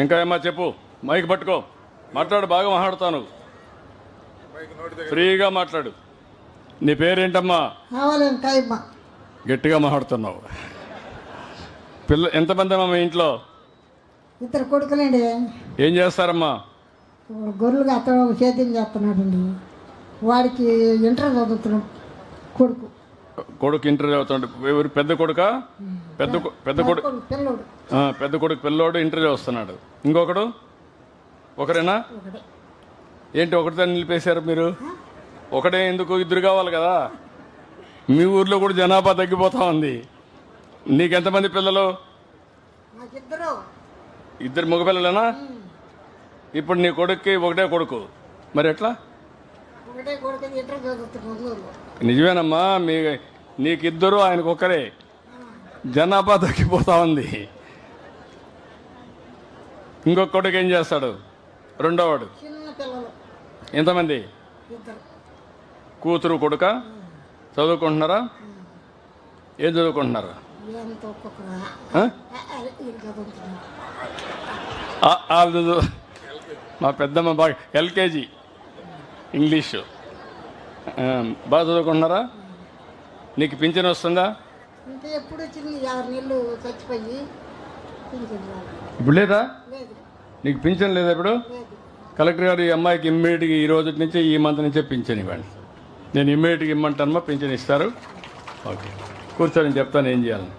ఇంకా ఏమ్మా చెప్పు మైక్ పట్టుకో. మాట్లాడు బాగా మాట్లాడుతాను. ఫ్రీగా మాట్లాడు. నీ పేరేంటమ్మా? గట్టిగా మాట్లాడుతున్నావు. పిల్ల ఎంతమంది అమ్మా మీ ఇంట్లో? ఇద్దరు కొడుకులండి. ఏం చేస్తారమ్మా? గొర్రెలుగా అతను సేద్యం చేస్తున్నాడండి. వాడికి ఇంటర్ చదువుతున్నాం కొడుకు. కొడుకు ఇంటర్ చదువుతాడు ఎవరు పెద్ద కొడుక? పెద్ద పెద్ద కొడుకు పెద్ద కొడుకు పిల్లోడు ఇంటర్ చదువుతున్నాడు. ఇంకొకడు? ఒకరేనా? ఏంటి ఒకటితో నిలిపేశారు మీరు? ఒకటే ఎందుకు? ఇద్దరు కావాలి కదా. మీ ఊర్లో కూడా జనాభా తగ్గిపోతా ఉంది. నీకెంతమంది పిల్లలు? ఇద్దరు మగపిల్లలేనా? ఇప్పుడు నీ కొడుక్కి ఒకటే కొడుకు. మరి ఎట్లా? నిజమేనమ్మా మీ నీకిద్దరు ఆయనకు ఒక్కరే జనాభా తగ్గిపోతా ఉంది. ఇంకొక కొడుకు ఏం చేస్తాడు? రెండోవాడు. ఎంతమంది? కూతురు కొడుక? చదువుకుంటున్నారా? ఏం చదువుకుంటున్నారు? మా పెద్దమ్మ బాగా ఎల్కేజీ. ఇంగ్లీషు. బాగా చదువుకుంటున్నారా? నీకు పింఛన్ వస్తుందా? ఇంకా ఎప్పుడు వచ్చింది? ఆరు నెలలు చచ్చిపోయి పింఛన్. ఇప్పుడు లేదా? లేదు. నీకు పింఛన్ లేదా ఇప్పుడు? లేదు. కలెక్టర్ గారు ఈ అమ్మాయికి ఇమ్మీడియట్గా ఈ రోజు నుంచి ఈ మంత్ నుంచే పింఛన్ ఇవ్వండి. నేను ఇమ్మీడియట్గా ఇమ్మంటానమ్మా పింఛన్ ఇస్తారు. ఓకే. కూర్చొని చెప్తాను ఏం చేయాలని